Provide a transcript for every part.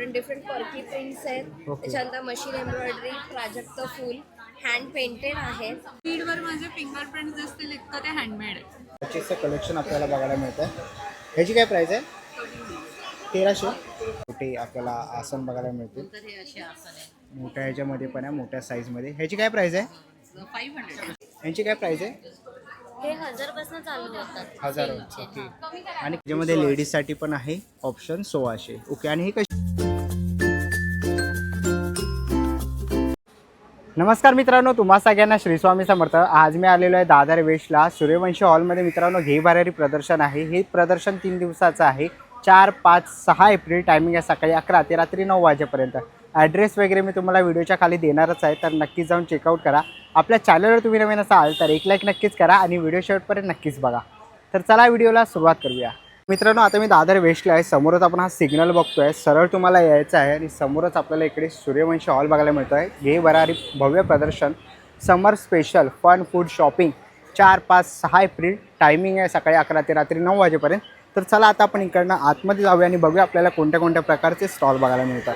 Different different पर्की prints आहेत. Okay. त्याच्यानंतर मशीन एम्ब्रॉयडरी प्राजक्त फुल हँड पेंटेड आहे. स्पीडवर माझे फिंगरप्रिंट दिसतील इतकं ते हँडमेड आहे कलेक्शन आपल्याला बघायला मिळतं ह्याची काय प्राईस आहे? तेराशे. कुठे आपल्याला आसन बघायला मिळतील? तर हे असे आसन आहे मोठ्या ह्याच्यामध्ये पण आहे मोठ्या साईजमध्ये ह्याची काय प्राईस आहे? फाईव्ह हंड्रेड ह्याची काय प्राईस आहे? हे हजारपासून चालू होतात हजार. ओके आणि त्याच्यामध्ये लेडीजसाठी पण आहे ऑप्शन सोळाशे. ओके आणि ही कशी नमस्कार मित्रांनो तुम्हा सगळ्यांना श्री स्वामी समर्थ. आज मी आलेलो आहे दादर वेशला. सूर्यवंशी हॉलमध्ये मित्रांनो घे भरारी प्रदर्शन आहे. हे प्रदर्शन तीन दिवसाचं आहे. चार पाच सहा एप्रिल टायमिंग आहे सकाळी अकरा ते रात्री नऊ वाजेपर्यंत. ॲड्रेस वगैरे मी तुम्हाला व्हिडिओच्या खाली देणारच आहे तर नक्कीच जाऊन चेकआउट करा. आपल्या चॅनलवर तुम्ही नवीन असाल तर एक लाईक नक्कीच करा आणि व्हिडिओ शेवटपर्यंत नक्कीच बघा. तर चला व्हिडिओला सुरुवात करूया. मित्रांनो आता मी दादर वेस्टला आहे. समोरच आपण हा सिग्नल बघतोय. सरळ तुम्हाला यायचं आहे आणि समोरच आपल्याला इकडे सूर्यवंशी हॉल बघायला मिळतो आहे घे भरारी भव्य प्रदर्शन. Summer special fun food shopping चार पाच सहा एप्रिल. टायमिंग आहे सकाळी अकरा ते रात्री नऊ वाजेपर्यंत. तर चला आता आपण इकडनं आतमध्ये जाऊया आणि बघूया आपल्याला कोणत्या कोणत्या प्रकारचे स्टॉल बघायला मिळतात.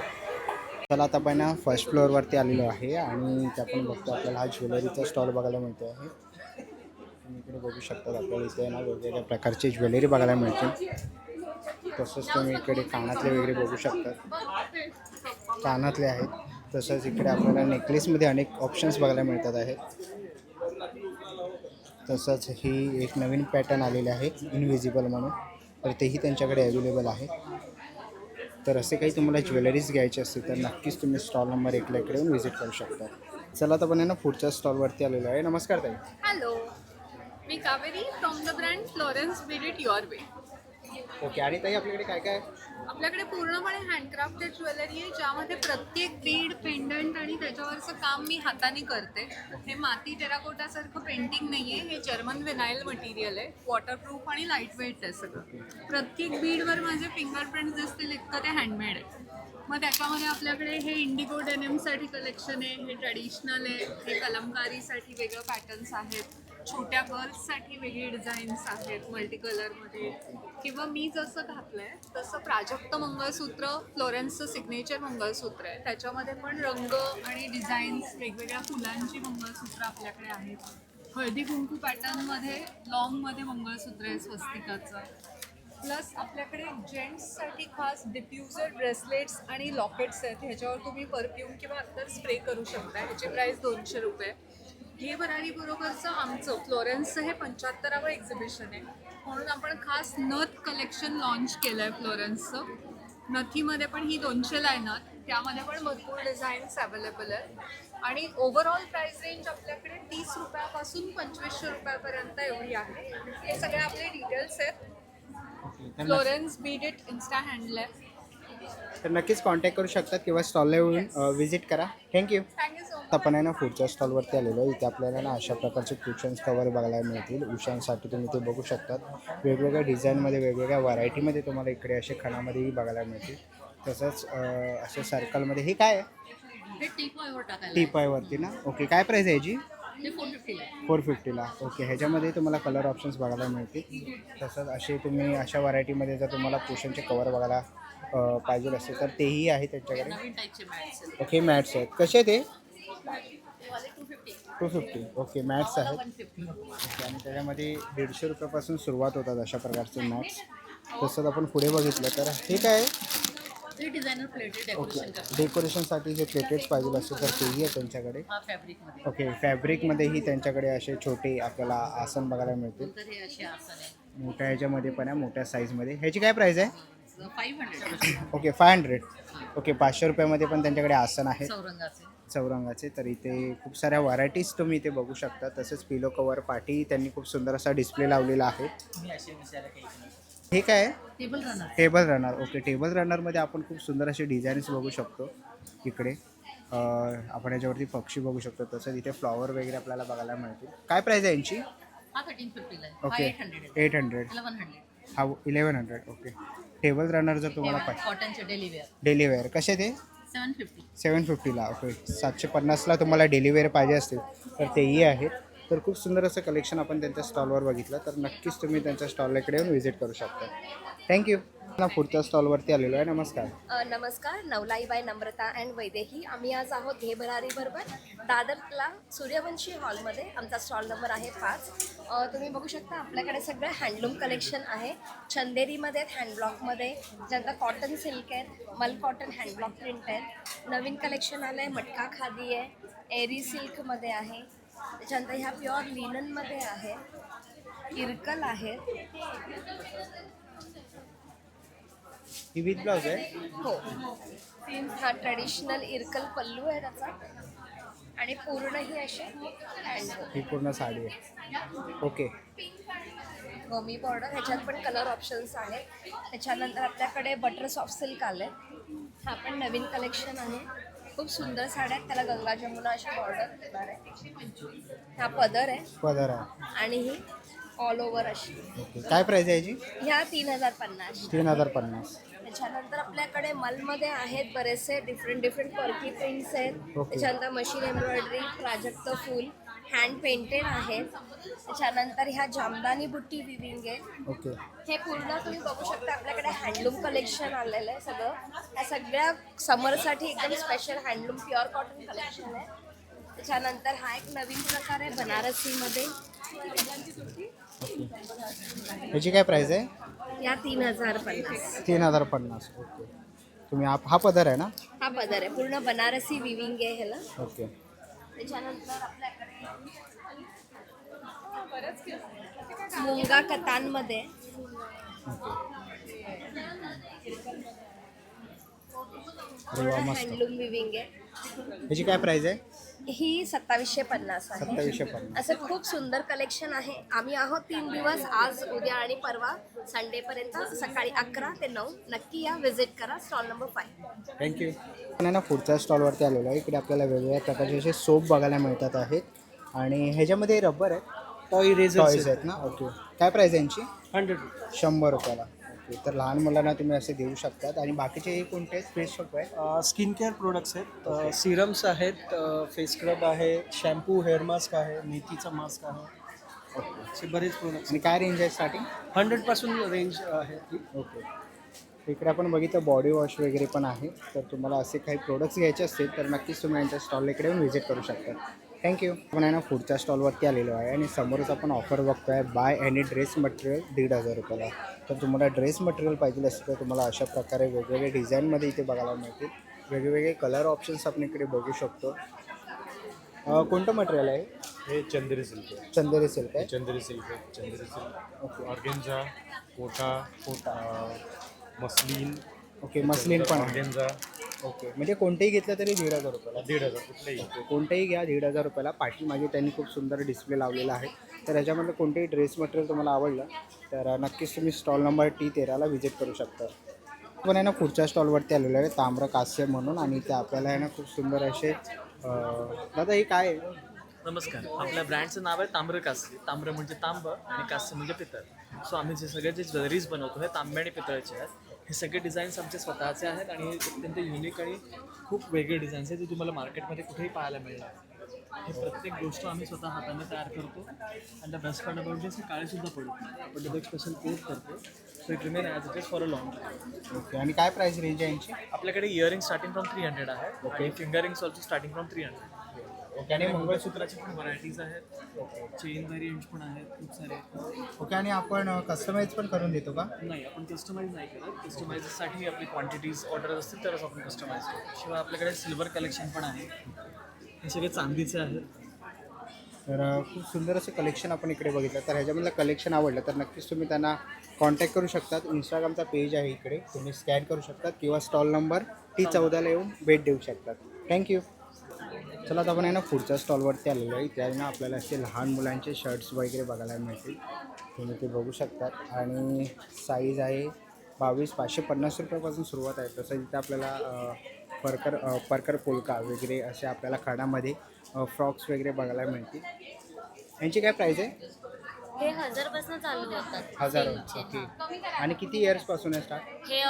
चला आता आपण फर्स्ट फ्लोअरवरती आलेलो आहे आणि ते आपण बघतो आपल्याला हा ज्वेलरीचा स्टॉल बघायला मिळतो आहे तुम्ही इकडे बघू शकता आपल्याला इथे ना वेगवेगळ्या प्रकारची ज्वेलरी बघायला मिळते. तसंच तुम्ही इकडे कानातले वगैरे बघू शकता. कानातले आहेत. तसंच इकडे आपल्याला नेकलेसमध्ये अनेक ऑप्शन्स बघायला मिळतात आहेत. तसंच ही एक नवीन पॅटर्न आलेले आहे इनविजिबल म्हणून. तर तेही त्यांच्याकडे अवेलेबल आहे. तर असे काही तुम्हाला ज्वेलरीज घ्यायचे असतील तर नक्कीच तुम्ही स्टॉल नंबर एकला इकडे येऊन व्हिजिट करू शकता. चला तर पण आहे ना पुढच्या स्टॉलवरती आलेलो आहे. नमस्कार ताई. Hello me Kaveri from the brand Florence bead it your way okay आणि ताई आपल्याकडे काय काय? आपल्याकडे पूर्णपणे हँडक्राफ्टेड ज्वेलरी आहे ज्यामध्ये प्रत्येक बीड पेंडंट आणि त्याच्यावरचं काम मी हाताने करते. हे माती टेराकोटासारखं पेंटिंग नाही आहे हे जर्मन विनाईल मटेरियल आहे. वॉटरप्रूफ आणि लाइट वेट आहे सगळं. प्रत्येक बीडवर माझे फिंगरप्रिंट दिसतील इतकं ते हँडमेड आहे. मग त्याच्यामध्ये आपल्याकडे हे इंडिगो डेनिमसाठी कलेक्शन आहे हे ट्रेडिशनल आहे हे कलमकारीसाठी वेगळं पॅटर्न्स आहेत. छोट्या गर्ल्ससाठी वेगळी डिझाईन्स आहेत मल्टी कलरमध्ये किंवा मी जसं घातलंय तसं प्राजक्त मंगळसूत्र फ्लोरेन्सचं सिग्नेचर मंगळसूत्र आहे. त्याच्यामध्ये पण रंग आणि डिझाईन्स वेगवेगळ्या फुलांची मंगळसूत्र आपल्याकडे आहेत. हळदी कुंकू पॅटर्नमध्ये लॉंगमध्ये मंगळसूत्र आहे स्वस्तिकाचं. प्लस आपल्याकडे जेंट्ससाठी खास डिफ्युजर ब्रेसलेट्स आणि लॉकेट्स आहेत. ह्याच्यावर तुम्ही परफ्यूम किंवा अत्तर स्प्रे करू शकता. ह्याची प्राईस दोनशे रुपये. हे भरारी बरोबरचं आमचं. फ्लोरेन्सचं हे पंच्याहत्तरावं एक्झिबिशन आहे. म्हणून आपण खास नथ कलेक्शन लॉन्च केलं आहे फ्लोरेन्सचं. नथीमध्ये पण ही दोनशेला आहे नथ त्यामध्ये पण भरपूर डिझाईन्स अवेलेबल आहेत. आणि ओव्हरऑल प्राइस रेंज आपल्याकडे तीस रुपयापासून पंचवीसशे रुपयापर्यंत एवढी आहे. हे सगळे आपले डिटेल्स आहेत. Florence bead it Insta handle आहे. तर नक्कीच कॉन्टॅक्ट करू शकतात किंवा स्टॉलला येऊन व्हिजिट करा. थँक्यू थँक्यू मच आपण आहे ना पुढच्या स्टॉलवरती आलेलो आहे. इथे आपल्याला ना अशा प्रकारचे क्वेश्चन्स कवर बघायला मिळतील. उशांसाठी तुम्ही ते बघू शकतात. वेगवेगळ्या डिझाईनमध्ये वेगवेगळ्या व्हरायटीमध्ये तुम्हाला इकडे असे खणामध्येही बघायला मिळतील. तसंच असे सर्कलमध्ये हे काय आहे? टीपायवरती ना? ओके काय प्राईस आहे याची? फोर फिफ्टीला ओके ह्याच्यामध्ये तुम्हाला कलर ऑप्शन्स बघायला मिळतील. तसंच असे तुम्ही अशा व्हरायटीमध्ये जर तुम्हाला पोषणचे कवर बघायला पाहिजे असेल तर तेही आहे त्यांच्याकडे. ओके मॅट्स आहेत. कसे ते टू फिफ्टी ओके मॅट्स आहेत आणि त्याच्यामध्ये दीडशे रुपयापासून सुरुवात होतात अशा प्रकारचे मॅट्स तसंच आपण पुढे बघितलं तर हे काय आहे? ओके डेकोरेशनसाठी जे प्लेटेड पाहिजे असेल तर तेही आहे त्यांच्याकडे. हा ओके फॅब्रिकमध्येही त्यांच्याकडे असे छोटे आपल्याला आसन बघायला मिळतील. आहे. मोठ्या ह्याच्यामध्ये पण आहे मोठ्या साईजमध्ये ह्याची काय प्राईस आहे? ओके फाय हंड्रेड ओके पाचशे रुपयामध्ये पण त्यांच्याकडे आसन आहेत चौरंगाचे तर इथे खूप साऱ्या व्हरायटीज तुम्ही इथे बघू शकता. तसेच पिलो कवर पाठी त्यांनी खूप सुंदर असा डिस्प्ले लावलेला आहे. हे काय आहे? Table runner table runner okay table रनरमध्ये आपण खूप सुंदर असे डिझाईन्स बघू शकतो इकडे. आपण याच्यावरती पक्षी बघू शकतो. तसंच इथे फ्लॉवर वगैरे आपल्याला बघायला मिळतील. काय प्राईस आहे यांची? ओके एट हंड्रेड हा eleven hundred okay table runner जर तुम्हाला पाहिजे कॉटनचे डेली वेअर डेली वेअर कसे ते? सेवन फिफ्टी सेवन फिफ्टीला ओके. सातशे पन्नासला तुम्हाला डिलिव्हरी पाहिजे असतील तर तेही आहेत. तर खूप सुंदर असं कलेक्शन आपण त्यांच्या स्टॉलवर बघितलं. तर नक्कीच तुम्ही त्यांच्या स्टॉलला इकडे येऊन व्हिजिट करू शकता. थँक्यू ना पुढच्या स्टॉलवरती आलेलो आहे. नमस्कार. अ, नमस्कार. नवलाईबाई नम्रता अँड वैदेही. आम्ही आज आहोत घेभरारी बरोबर दादरला सूर्यवंशी हॉलमध्ये आमचा स्टॉल नंबर आहे पाच. अ, तुम्ही बघू शकता आपल्याकडे सगळं हँडलूम कलेक्शन आहे. चंदेरीमध्ये आहेत हँडब्लॉकमध्ये ज्यांचा कॉटन सिल्क आहेत मल कॉटन हँडब्लॉक प्रिंट आहेत. नवीन कलेक्शन आलं आहे मटका खादी आहे. एरी सिल्कमध्ये आहे. त्याच्यानंतर ह्या प्युअर लिननमध्ये आहे. इरकल आहेत ही विथ ब्लाऊज आहे? हो. हा ट्रेडिशनल इरकल पल्लू आहे त्याचा. आणि पूर्ण ही अशी ही पूर्ण साडी आहे. ओके गोमी बॉर्डर ह्याच्यात पण कलर ऑप्शन्स आहेत. त्याच्यानंतर आपल्याकडे बटर सॉफ्ट सिल्क आले हा पण नवीन कलेक्शन आहे. खूप सुंदर साड्या आहेत. त्याला गंगा जमुना अशी बॉर्डर येणार आहे. हा पदर आहे. पदर आहे. आणि ही ऑल ओव्हर अशी. ओके. काय प्राईज आहे याची? ह्या तीन हजार पन्नास. तीन हजार पन्नास. त्याच्यानंतर आपल्याकडे मलमध्ये आहेत बरेचसे डिफरंट डिफरंट पर्की प्रिंट्स आहेत. ओके. त्याच्यानंतर मशीन एम्ब्रॉयडरी प्राजक्त फूल. हँड पेंटेड आहेत त्याच्यानंतर ह्या जामदानी बुट्टी विविंग आहे. ओके. हे पूर्ण तुम्ही बघू शकता आपल्याकडे हँडलूम कलेक्शन आलेलं आहे सगळं. या सगळ्या समरसाठी एकदम special handloom pure cotton collection आहे. त्याच्यानंतर हा एक नवीन प्रकार आहे बनारसीमध्ये. याची काय प्राईज आहे? या तीन हजार पन्नास. तीन हजार पन्नास. ओके. तुम्ही हा हा पदर आहे ना? हा पदर आहे. पूर्ण बनारसी विविंग आहे ह्याला. ओके. त्याच्यानंतर आपल्याकडे मुंगा कतांमध्ये हँडलूम विविंग आहे. याची काय प्राईज आहे? ही सत्तावीसशे पन्नास आहे. सत्तावीसशे पन्नास. असं खूप सुंदर कलेक्शन आहे. आम्ही आहोत तीन दिवस आज उद्या आणि परवा संडे पर्यंत सकाळी अकरा ते नऊ. नक्की या विजिट करा स्टॉल नंबर फाईव्ह थँक्यू आपण आहे ना पुढच्या स्टॉलवरती आलेलो आहे. इकडे आपल्याला वेगवेगळ्या प्रकारचे असे सोप बघायला मिळतात आहेत. आणि ह्याच्यामध्ये रबर आहे टॉय टॉईज रेझर आहेत. ना? ओके काय प्राईज आहे यांची? हंड्रेड शंभर रुपयाला. ओके तर लहान मुलांना तुम्ही असे देऊ शकतात. आणि बाकीचे हे कोणते फेस शॉप आहे स्किन केअर प्रोडक्ट्स आहेत. सिरम्स आहेत. फेस स्क्रब आहे. शॅम्पू हेअर मास्क आहे. मेथीचा मास्क आहे. असे बरेच प्रोडक्ट्स आणि काय रेंज आहे स्टार्टिंग हंड्रेडपासून रेंज आहे ती. ओके इकडे आपण बघितलं बॉडी वॉश वगैरे पण आहे. तर तुम्हाला असे काही प्रोडक्ट्स घ्यायचे असतील तर नक्कीच तुम्ही यांच्या स्टॉल इकडे येऊन व्हिजिट करू शकता. थँक्यू आपण आहे ना पुढच्या स्टॉलवरती आलेलो आहे आणि समोरच आपण ऑफर बघतो आहे बाय एनी ड्रेस मटेरियल दीड हजार रुपयाला. तर तुम्हाला ड्रेस मटेरियल पाहिजे असेल तर तुम्हाला अशा प्रकारे वेगवेगळे डिझाईनमध्ये इथे बघायला मिळतील. वेगवेगळे कलर ऑप्शन्स आपण इकडे बघू शकतो. कोणतं मटेरियल आहे? हे चंदेरी सिल्क आहे. चंदेरी सिल्क आहे? चंदेरी सिल्क आहे. Chanderi silk okay organza Kota Kota. Muslin. Okay muslin पण ऑर्गेन्झा ओके. म्हणजे कोणतेही घेतलं तरी दीड हजार रुपयाला. दीड हजार कुठलेही. ओके. कोणतेही घ्या दीड हजार रुपयाला. पाठीमागे त्यांनी खूप सुंदर डिस्प्ले लावलेला आहे. तर याच्यामध्ये कोणतेही ड्रेस मटेरियल तुम्हाला आवडलं तर नक्कीच तुम्ही स्टॉल नंबर टी तेराला व्हिजिट करू शकता. पण आहे ना पुढच्या स्टॉलवरती आलेलो आहे ताम्र कास्य म्हणून. आणि ते आपल्याला आहे ना खूप सुंदर असे दादा हे काय आहे? नमस्कार. आपल्या ब्रँडचं नाव आहे ताम्र कास्य. ताम्र म्हणजे तांब आणि कास्य म्हणजे पितळ. सो आम्ही जे सगळे जे ज्वेलरीज बनवतो हे तांबे आणि पितळाचे आहेत. हे सगळे डिझाईन्स आमचे स्वतःचे आहेत आणि हे अत्यंत युनिक आणि खूप वेगळे डिझाईन्स आहेत जे तुम्हाला मार्केटमध्ये कुठेही पाहायला मिळणार. हे प्रत्येक गोष्ट आम्ही स्वतः हाताने तयार करतो. आणि the best part about this काळेसुद्धा पडत नाही. आपण एक स्पेशल कोट करतो. So it remain as it is for a long time okay आणि काय प्राईस रेंज आहे यांची? आपल्याकडे earring starting from three hundred आहे. आणि finger rings also starting from three hundred okay आणि आणि मंगळसूत्र मंगळसूत्राची पण व्हरायटीज आहेत. चेन व्हेरियंट्स पण आहेत खूप सारे. ओके आणि आपण कस्टमाइज पण करून देतो का? नाही आपण कस्टमाइज नाही करत कस्टमाइजसाठी आपली क्वांटिटीज ऑर्डर असतील तरच आपण कस्टमाइज करतो शिवाय आपल्याकडे सिल्वर कलेक्शन पण आहे. हे सगळे चांदीचे आहेत. तर अ, खूप सुंदर असे कलेक्शन आपण इकडे बघितलं. तर ह्याच्यामधलं कलेक्शन आवडलं तर नक्कीच तुम्ही त्यांना कॉन्टॅक्ट करू शकतात. इंस्टाग्रामचा पेज आहे इकडे. तुम्ही स्कॅन करू शकतात किंवा स्टॉल नंबर टी चौदाला येऊन भेट देऊ शकतात. थँक्यू चला आता आपण आहे ना पुढच्या स्टॉलवरती आलेलो आहे. त्या ना आपल्याला असे लहान मुलांचे शर्ट्स वगैरे बघायला मिळतील. तुम्ही ते बघू शकतात आणि साईज आहे बावीस पाचशे पन्नास रुपयापासून सुरुवात आहे. तसं इथं आपल्याला परकर परकर पोलका वगैरे असे आपल्याला खाण्यामध्ये फ्रॉक्स वगैरे बघायला मिळतील. यांची काय प्राईज आहे? हे हजारपासून चालू होतात हजार. ओके. आणि किती इयर्सपासून आहे स्टार्ट हे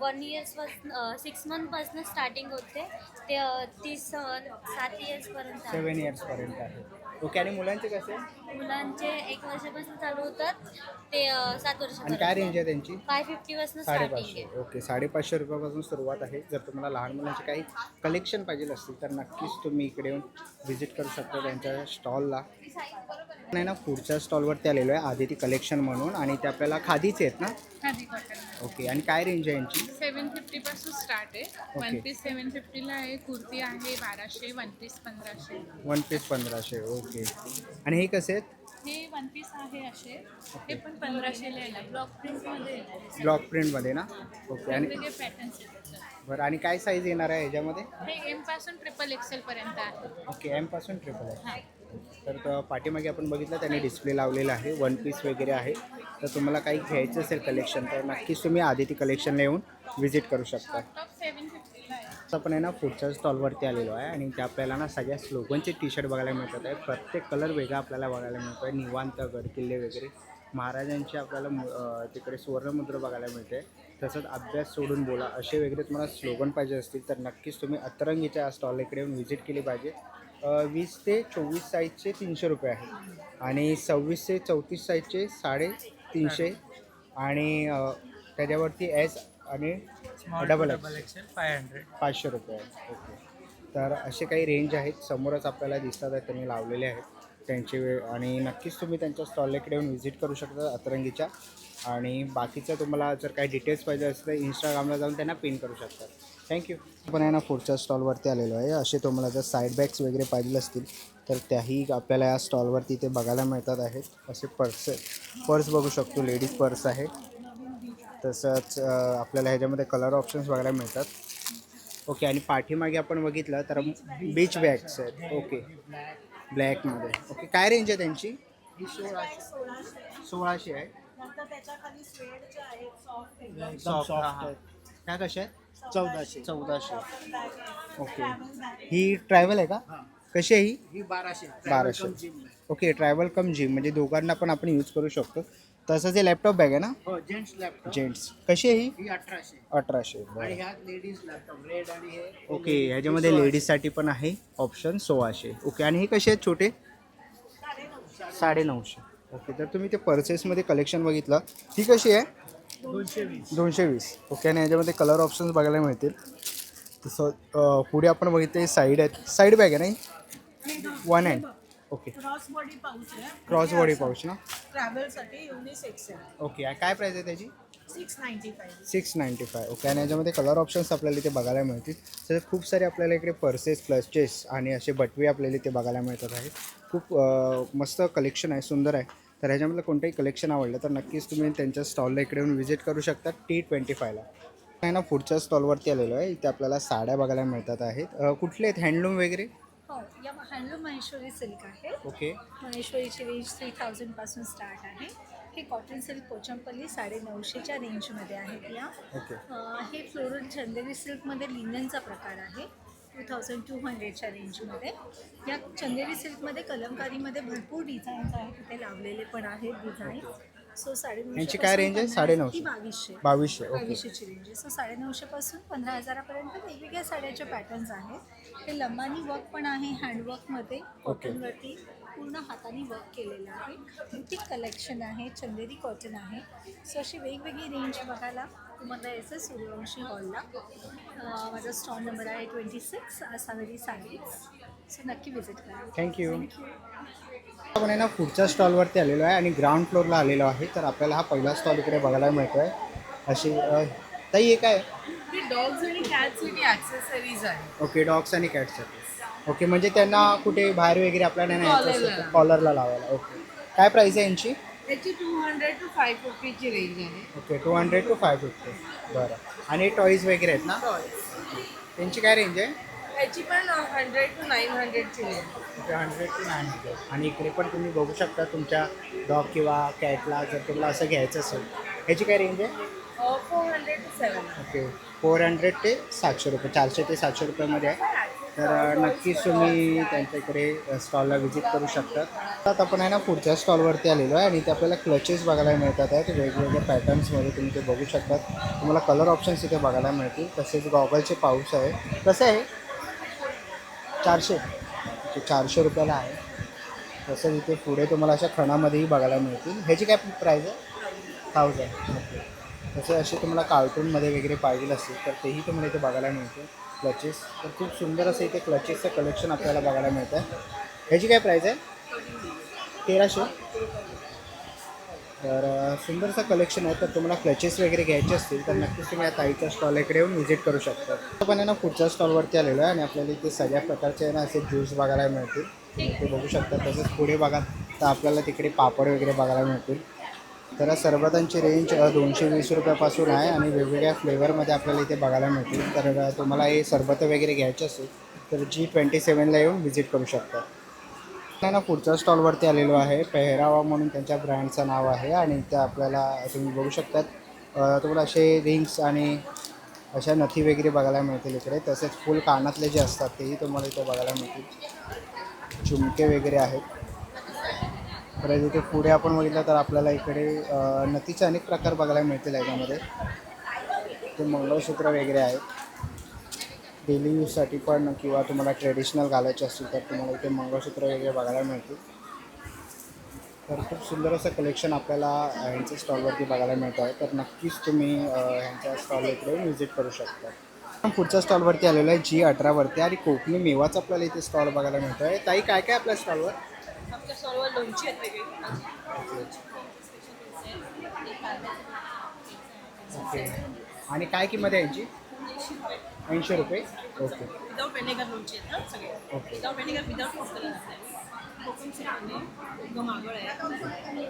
वन इयर्सपासून सिक्स मंथपासून स्टार्टिंग होते. ते अ, तीस अ, सात इयर्स पर्यंत आहे. सेवन इयर्सपर्यंत आहे. ओके आणि मुलांचे कसे? मुलांचे एक वर्षापासून चालू होतात. ते अ, सात आणि काय वर्षापर्यंत रेंज आहे त्यांची? फाय फिफ्टी पासून स्टार्टिंग साडेपाचशे. आहे ओके साडेपाचशे रुपयापासून सुरुवात आहे. जर तुम्हाला लहान मुलांचे काही कलेक्शन पाहिजे असतील तर नक्कीच तुम्ही इकडे येऊन व्हिजिट करू शकता त्यांच्या स्टॉलला नाही ना पुढच्या स्टॉलवरती आलेलो आहे आदिती कलेक्शन म्हणून आणि ते आपल्याला खादीचे आहेत ना? खादी कॉटन ओके आणि काय रेंज आहे यांची? सेवन फिफ्टी पासून स्टार्ट आहे. वन पीस सेवन फिफ्टीला आहे कुर्ती आहे बाराशे वन पीस पंधराशे. वन पीस पंधराशे ओके. आणि हे कसे आहेत? हे वन पीस आहे असे. हे पण पंधराशेला येणार. ब्लॉक प्रिंटमध्ये येणार. ब्लॉक प्रिंटमध्ये ना? ओके आणि वेगवेगळे पॅटर्न्स आहेत त्याच्यात. बरं आणि काय साईज येणार आहे ह्याच्यामध्ये हे एमपासून ट्रिपल एक्सेल पर्यंत आहे. ओके एमपासून ट्रिपल आहे हा. तर पाठीमागे आपण बघितलं त्याने डिस्प्ले लावलेला आहे वन पीस वगैरे आहे. तर तुम्हाला काही घ्यायचं असेल कलेक्शन तर नक्कीच तुम्ही आदिती कलेक्शनला येऊन व्हिजिट करू शकता. आहे आपण आहे ना पुढच्या स्टॉलवरती आलेलो आहे आणि ते आपल्याला ना सगळ्या स्लोगनचे टी शर्ट बघायला मिळतात आहे. प्रत्येक कलर वेगळा आपल्याला बघायला मिळतो आहे निवांत गडकिल्ले वगैरे. महाराजांचे आपल्याला तिकडे सुवर्णमुद्र बघायला मिळते तसंच अभ्यास सोडून बोला असे वगैरे तुम्हाला स्लोगन पाहिजे असतील तर नक्कीच तुम्ही अतरंगीच्या स्टॉल इकडे येऊन व्हिजिट केली पाहिजे. वीस ते चोवीस साईजचे तीनशे रुपये आहे. आणि सव्वीस ते चौतीस साईजचे साडे तीनशे आणि त्याच्यावरती एस आणि डबल एक्स फाय हंड्रेड पाचशे रुपये आहे. ओके. तर असे काही रेंज आहेत. समोरच आपल्याला दिसतात आहेत. त्यांनी लावलेले आहेत. त्यांचे वे आणि नक्कीच तुम्ही त्यांच्या स्टॉलकडे येऊन व्हिजिट करू शकता. अतरंगीच्या. आणि बाकीचं तुम्हाला जर काही डिटेल्स पाहिजे असेल तर इंस्टाग्रामला जाऊन त्यांना पिन करू शकता. थँक्यू आपण आहे ना पुढच्या स्टॉलवरती आलेलो आहे. असे तुम्हाला जर साईड बॅग्स वगैरे पाहिजे असतील तर त्याही आपल्याला या स्टॉलवरती ते बघायला मिळतात आहेत. असे पर्स पर्स बघू शकतो. लेडीज पर्स आहे. तसंच आपल्याला ह्याच्यामध्ये कलर ऑप्शन्स बघायला मिळतात. ओके आणि पाठीमागे आपण बघितलं तर बीच बॅग्स आहेत. ओके ब्लॅकमध्ये ओके काय रेंज आहे त्यांची? सोळाशे आहे. सॉफ्ट आहेत त्या कशा आहेत? चौदाशे. चौदाशे. ओके. ही ट्रॅव्हल आहे का? कशी आहे ही? बाराशे. बाराशे. ओके ट्रॅव्हल कम जिम म्हणजे दोघांना पण आपण यूज करू शकतो. तसंच हे लॅपटॉप बॅग आहे ना? हो जेंट्स लॅपटॉप जेंट्स कशी आहे ही? ही अठराशे. अठराशे. बरं. आणि ह्यात लेडीज लॅपटॉप रेड आणि हे ओके ह्याच्यामध्ये लेडीजसाठी पण आहे ऑप्शन सोळाशे. ओके आणि हे कसे आहेत छोटे? साडे नऊशे ओके तर तुम्ही ते पर्चेसमध्ये कलेक्शन बघितलं. ही कशी आहे? दोनशे वीस. दोनशे वीस. ओके आणि ह्याच्यामध्ये कलर ऑप्शन्स बघायला मिळतील. तसं अं, पुढे आपण बघितले साईड आहेत. साईड बॅग आहे नाही one hand okay. Cross body pouch आहे. क्रॉस बॉडी पाऊच ना? ट्रॅव्हलसाठी ओके आणि काय प्राईस आहे त्याची? Six ninety five six ninety five okay आणि याच्यामध्ये कलर ऑप्शन्स आपल्याला इथे बघायला मिळतील. तर खूप सारे आपल्याला इकडे पर्सेस क्लचेस आणि असे बटवे आपल्याला इथे बघायला मिळतात आहे खूप मस्त कलेक्शन आहे सुंदर आहे. तर ह्याच्यामधलं कोणतंही कलेक्शन आवडलं तर नक्कीच तुम्ही त्यांच्या स्टॉलला इकडे येऊन व्हिजिट करू शकता टी ट्वेंटी फायला आहे ना पुढच्या स्टॉलवरती आलेलो आहे. इथे आपल्याला साड्या बघायला मिळतात आहेत. कुठले आहेत? हँडलूम वगैरे? हो या हँडलूम महेश्वरी सिल्क आहे. ओके. महेश्वरीची रेंज थ्री थाउजंडपासून स्टार्ट आहे. हे कॉटन सिल्क पोचमपल्ली साडे नऊशेच्या रेंजमध्ये आहेत या. ओके. हे फ्लोरल चंदेरी सिल्कमध्ये लिननचा प्रकार आहे. टू थाउजंड टू हंड्रेडच्या रेंजमध्ये या चंदेरी सिल्कमध्ये कलमकारीमध्ये भरपूर डिझाईन्स आहेत. तिथे लावलेले पण आहेत डिझाईन सो साडे यांची काय range आहे? साडेनऊशे? बावीसशे. बावीसशे ओके. बावीसशेची रेंज आहे. सो साडेनऊशेपासून पंधरा हजारापर्यंत वेगवेगळ्या साड्याचे पॅटर्न्स आहेत. हे लंबानी वर्क पण आहे हँडवर्कमध्ये कॉटनवरती पूर्ण हाताने वर्क केलेलं आहे. बुटीक कलेक्शन आहे. चंदेरी कॉटन आहे. सो अशी वेगवेगळी रेंज बघायला तुम्हाला यायचं सूर्यवंशी हॉलला. माझा स्टॉल नंबर आहे twenty six Sagari sarees so नक्की व्हिजिट करा. थँक्यू आपण आहे ना पुढच्या स्टॉलवरती आलेलो आहे आणि ग्राउंड फ्लोअरला आलेलो आहे. तर आपल्याला हा पहिला स्टॉल इकडे बघायला मिळतो आहे अशी अ, ताई हे काय? ही डॉग्स आणि कॅट्ससाठी ॲक्सेसरीज आहे. ओके डॉग्स आणि कॅट्ससाठी ओके म्हणजे त्यांना कुठे बाहेर वगैरे आपल्याला तर कॉलरला लावायला. ओके काय प्राईस आहे यांची? त्याची टू हंड्रेड टू फाय फिफ्टीची रेंज आहे. Okay two hundred to five fifty बरं. आणि टॉईज वगैरे आहेत ना? त्यांची काय रेंज आहे? त्याची पण hundred to nine हंड्रेडची range okay hundred to nine hundred आणि इकडे पण तुम्ही बघू शकता तुमच्या डॉग किंवा कॅटला जर तुम्हाला असं घ्यायचं असेल ह्याची काय रेंज आहे? Four hundred to seven okay four hundred ते सातशे रुपये चारशे ते सातशे रुपयामध्ये आहे. तर नक्कीच तुम्ही त्यांच्याकडे स्टॉलला व्हिजिट करू शकतात. आता आपण आहे ना पुढच्या स्टॉलवरती आलेलो आहे आणि इथे आपल्याला क्लचेस बघायला मिळतात आहेत. वेगवेगळ्या पॅटर्न्समध्ये तुम्ही ते बघू शकतात. तुम्हाला कलर ऑप्शन्स इथे बघायला मिळतील. तसेच गॉगलचे पाऊस आहे. कसं आहे? चारशे. ते चारशे रुपयाला आहे. तसंच इथे पुढे तुम्हाला अशा खणामध्येही बघायला मिळतील. ह्याची काय प्राईज आहे? थाउजंड ओके तसे असे तुम्हाला कार्टूनमध्ये वगैरे पाहिजे असतील तर तेही तुम्हाला इथे बघायला मिळतील. क्लचेस तर खूप सुंदर असं इथे क्लचेसचं कलेक्शन आपल्याला बघायला मिळतं आहे ह्याची काय प्राईज आहे? तेराशे. तर अ, सुंदरसं कलेक्शन आहे. तर तुम्हाला क्लचेस वगैरे घ्यायचे असतील तर नक्कीच तुम्ही या ताईच्या स्टॉल इकडे येऊन व्हिजिट करू शकता. आपण आहे ना पुढच्या स्टॉलवरती आलेलो आहे आणि आपल्याला इथे सगळ्या प्रकारचे ना असे ज्यूस बघायला मिळतील. ते बघू शकता तसंच पुढे बघा तर आपल्याला तिकडे पापड वगैरे बघायला मिळतील. तर सरबतांची रेंज दोनशे वीस रुपयापासून आहे आणि वेगवेगळ्या फ्लेवरमध्ये आपल्याला इथे बघायला मिळतील. तर तुम्हाला हे सरबतं वगैरे घ्यायचे असेल तर जी ट्वेंटी सेवनला येऊन व्हिजिट करू शकता. ना पुढच्या स्टॉलवरती आलेलो आहे पेहरावा म्हणून त्यांच्या ब्रँडचं नाव आहे आणि इथं आपल्याला तुम्ही बघू शकतात तुम्हाला असे रिंग्स आणि अशा नथी वगैरे बघायला मिळतील इकडे. तसेच फुल कानातले जे असतात तेही तुम्हाला इथे बघायला मिळतील. झुमके वगैरे आहेत. परत इथे पुढे आपण बघितलं तर आपल्याला इकडे अ, नथीचे अनेक प्रकार बघायला मिळतील याच्यामध्ये. ते मंगळसूत्र वगैरे आहेत डेली यूजसाठी पण किंवा तुम्हाला ट्रेडिशनल घालायचे असतील तर तुम्हाला इथे मंगळसूत्र वगैरे बघायला मिळतील. तर खूप सुंदर असं कलेक्शन आपल्याला ह्यांच्या स्टॉलवरती बघायला मिळतं आहे. तर नक्कीच तुम्ही ह्यांच्या स्टॉल इकडे व्हिजिट करू शकता. आपण पुढच्या स्टॉलवरती आलेलो आहे जी अठरावरती आणि कोकणी मेवाचा आपल्याला इथे स्टॉल बघायला मिळतो आहे ताई काय काय आपल्या स्टॉलवर आमच्या सर्व लोणची आहेत ओके. आणि काय किंमत आहे यांची? ऐंशी रुपये. ओके. विदाऊट व्हेनेगर लोणची आहेत ना सगळे. Okay. Without vinegar without masala kokum syrup आहे एकदम मागळ आहे.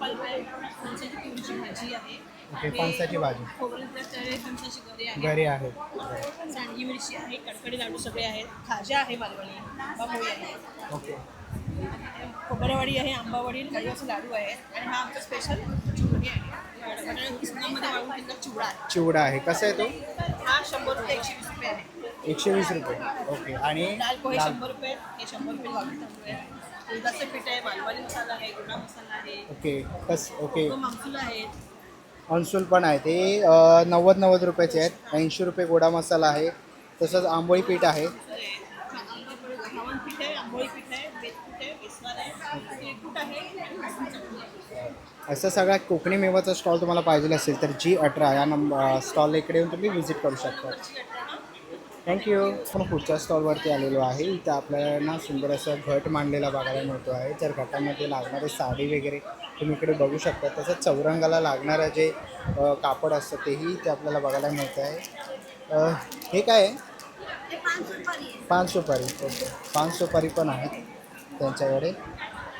पल्प आहे फणसाची भाजी आहे. ओके फणसाची भाजी. खोबरेल तळे फणसाची गरे आहे. घरी आहेत सांडगी मिरची आहे कडकडी लाडू सगळे आहेत. खाज्या आहे मालवणी आहे. ओके. खोबरेवाडी आहे आंबावडी गडीवाचे लाडू आहेत आणि हा आमचा स्पेशल चिवडी आहे. वाळून घेतला चिवडा आहे. चिवडा आहे. कसा आहे तो? हा शंभर रुपये एकशे वीस रुपये आहे. एकशे वीस रुपये. ओके. आणि दाल पोहे लाल शंभर रुपये हे शंभर रुपये तांदूळ आहे. उडदाचं पीठ आहे मसाला आहे गुडा मसाला आहे. ओके. कस ओके. दोन मांसूल आहेत अनसूल पण आहे. ते नव्वद नव्वद रुपयाचे आहेत. ऐंशी रुपये गोडा मसाला आहे. तसंच आंबोळी पीठ आहे घावन पीठ आहे आंबोळी पीठ आहे बेत पीठ आहे बेसवार आहे तिळकूट आहे आणि लसूण चटणी आहे असं सगळा कोकणी मेवाचा स्टॉल तुम्हाला पाहिजे असेल तर जी अठरा या नंबर स्टॉल इकडे येऊन तुम्ही व्हिजिट करू शकता. थँक्यू आपण पुढच्या स्टॉलवरती आलेलो आहे. इथं आपल्याला ना सुंदर असं घट मांडलेला बघायला मिळतो आहे. तर घटामध्ये लागणारे साडी वगैरे तुम्ही इकडे बघू शकता. तसंच चौरंगाला लागणारं जे कापड असतं तेही इथे आपल्याला बघायला मिळतं आहे. हे काय आहे? पान सुपारी ओके. पान सुपारी पण आहेत त्यांच्याकडे.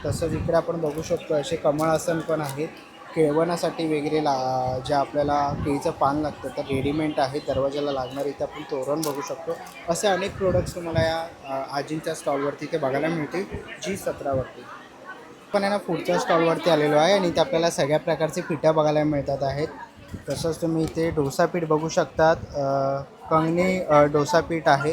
तसंच इकडे आपण बघू शकतो असे कमळासन पण आहेत. केळवणासाठी वगैरे ला जे आपल्याला केळीचं पान लागतं तर रेडीमेड आहे दरवाजाला लागणार इथे आपण तोरण बघू शकतो. असे अनेक प्रोडक्ट्स तुम्हाला या आजींच्या स्टॉलवरती ते बघायला मिळतील जी सतरावरती पण आहे ना पुढच्या स्टॉलवरती आलेलो आहे आणि इथे आपल्याला सगळ्या प्रकारचे पिठ्या बघायला मिळतात आहेत. तसंच तुम्ही इथे डोसा पीठ बघू शकतात. कंगणी डोसा पीठ आहे.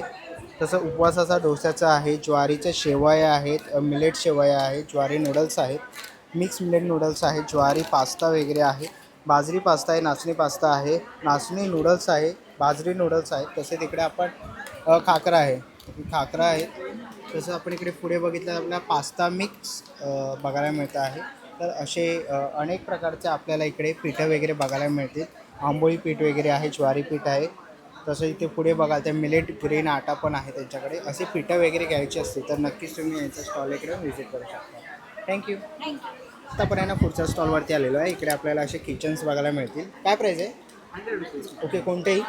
तसं उपवासाचा डोसाचा आहे ज्वारीच्या शेवया आहेत मिलेट शेवया आहेत ज्वारी नूडल्स आहेत मिक्स मिलेट नूडल्स आहेत ज्वारी पास्ता वगैरे आहे बाजरी पास्ता आहे नाचणी पास्ता आहे नाचणी नूडल्स आहे बाजरी नूडल्स आहेत तसे तिकडे आपण खाकरा आहे खाकरा आहे तसं आपण इकडे पुढे बघितलं तर आपल्याला पास्ता मिक्स बघायला मिळतं आहे तर असे अनेक प्रकारचे आपल्याला इकडे पिठं वगैरे बघायला मिळतील आंबोळी पीठ वगैरे आहे ज्वारी पीठ आहे तसं इथे पुढे बघाल तर मिलेट ग्रेन आटा पण आहे त्यांच्याकडे. असे पिठं वगैरे घ्यायची असतील तर नक्कीच तुम्ही यांच्या स्टॉल इकडे व्हिजिट करू शकता. थँक्यू आता आपण आहे ना पुढच्या स्टॉलवरती आलेलो आहे. इकडे आपल्याला असे किचन्स बघायला मिळतील. काय प्राईस आहे? ओके कोणतेही?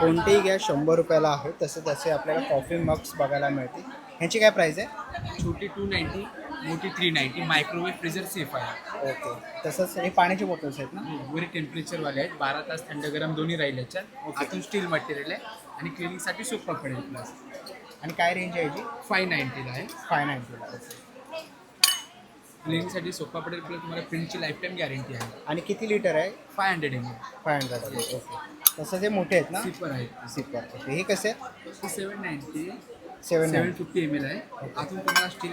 कोणतेही घ्या. शंभर रुपयाला आहे तसे तसे आपल्याला कॉफी मग्स बघायला मिळतील. ह्याची काय प्राईस आहे? छोटी टू नाईन्टी मोठी three ninety microwave freezer safe आहे. ओके. तसंच हे पाण्याचे बॉटल्स आहेत ना? वगैरे टेम्परेचरवाले आहेत. बारा तास थंड गरम दोन्ही राहील याच्यात. आतून स्टील मटेरियल आहे. आणि क्लिनिंगसाठी सोपा पडेल प्लस आणि काय रेंज आहे याची? फाय नाईन्टीला आहे. Five नाईन्टीला okay. क्लिनिंगसाठी सोपा पडेल प्लस तुम्हाला प्रिंटची लाईफ टाईम गॅरंटी आहे. आणि किती लिटर आहे? Five hundred M five hundred okay. तसं ते मोठे आहेत ना? सिपर आहे सिपर ओके. हे कसे आहेत? ती seven ninety seven nine. Fifty M L आहे. आतून तुम्हाला स्टील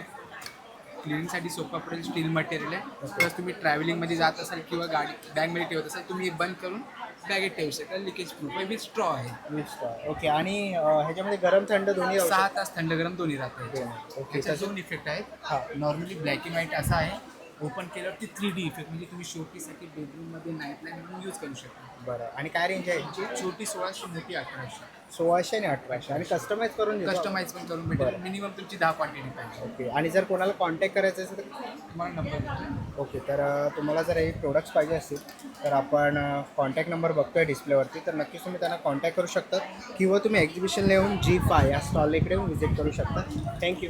क्लिनिंगसाठी सोपा पडेल स्टील मटेरियल आहे. प्लस तुम्ही ट्रॅव्हलिंगमध्ये जात असाल किंवा गाडी बॅगमध्ये ठेवत असाल तुम्ही हे बंद करून बॅगेत ठेवू शकता. लिकेज प्रूफ आहे विथ स्ट्रॉ आहे. ओके आणि अं, ह्याच्यामध्ये गरम थंड दोन्ही राहू सहा? तास थंड गरम दोन्ही राहते ओके त्याच्यात दोन इफेक्ट आहेत. नॉर्मली ब्लॅक अँड व्हाईट असा आहे. ओपन केल्यावरती थ्री डी इफेक्ट म्हणजे तुम्ही शोपीसाठी बेडरूममध्ये नाईट लाईन म्हणून यूज करू शकता. बरं. आणि काय रेंज आहे? जी छोटी सोळाशे मोठी अठराशे. सोळाशे आणि अठराशे. आणि कस्टमाइज करून देतो. कस्टमाइज पण करून भेटेल. बरं. मिनिमम तुमची दहा क्वांटिटी पाहिजे. ओके. आणि जर कोणाला कॉन्टॅक्ट करायचं असेल तर तुम्हाला नंबर ओके. तर अ, तुम्हाला जर हे प्रोडक्ट्स पाहिजे असतील तर आपण कॉन्टॅक्ट नंबर बघतोय डिस्प्लेवरती तर नक्कीच तुम्ही त्यांना कॉन्टॅक्ट करू शकता किंवा तुम्ही एक्झिबिशनला येऊन जी फाय या स्टॉल इकडे येऊन व्हिजिट करू शकता. थँक्यू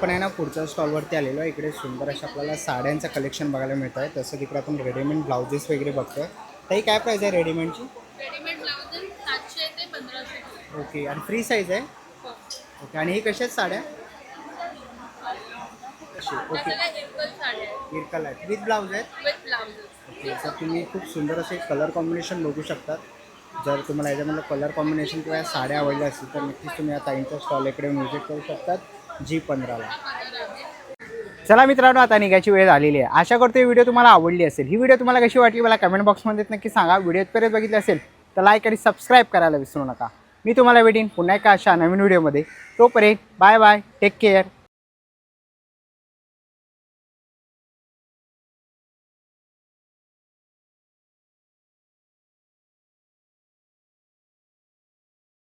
पण आहे ना पुढच्या स्टॉलवरती आलेलो आहे. इकडे सुंदर अशा आपल्याला साड्यांचं कलेक्शन बघायला मिळतं आहे तसं तिकडे आपण रेडीमेड ब्लाउजेस वगैरे बघतोय. ताई काय प्राईस आहे रेडीमेडची रेडीमेड ब्लाउज सातशे ते पंधराशे ओके आणि फ्री साईज आहे? ओके आणि ही कशा आहेत साड्या? ओके. इरकल आहेत. विथ ब्लाऊज आहेत? ओके तर तुम्ही खूप सुंदर असे कलर कॉम्बिनेशन बघू शकतात. जर तुम्हाला याच्यामधलं कलर कॉम्बिनेशन किंवा साड्या आवडल्या असतील तर नक्कीच तुम्ही या ताईंच्या स्टॉल इकडे व्हिजिट करू शकतात जी पंधराला. चला मित्रांनो आता निघायची वेळ झालेली आहे. आशा करतो ही व्हिडिओ तुम्हाला आवडली असेल. ही व्हिडिओ तुम्हाला कशी वाटली मला कमेंट बॉक्समध्ये नक्की सांगा. व्हिडिओपर्यंत बघितली असेल तर लाईक आणि सबस्क्राईब करायला विसरू नका. मी तुम्हाला भेटीन पुन्हा एका अशा नवीन व्हिडिओमध्ये. तोपर्यंत बाय बाय टेक केअर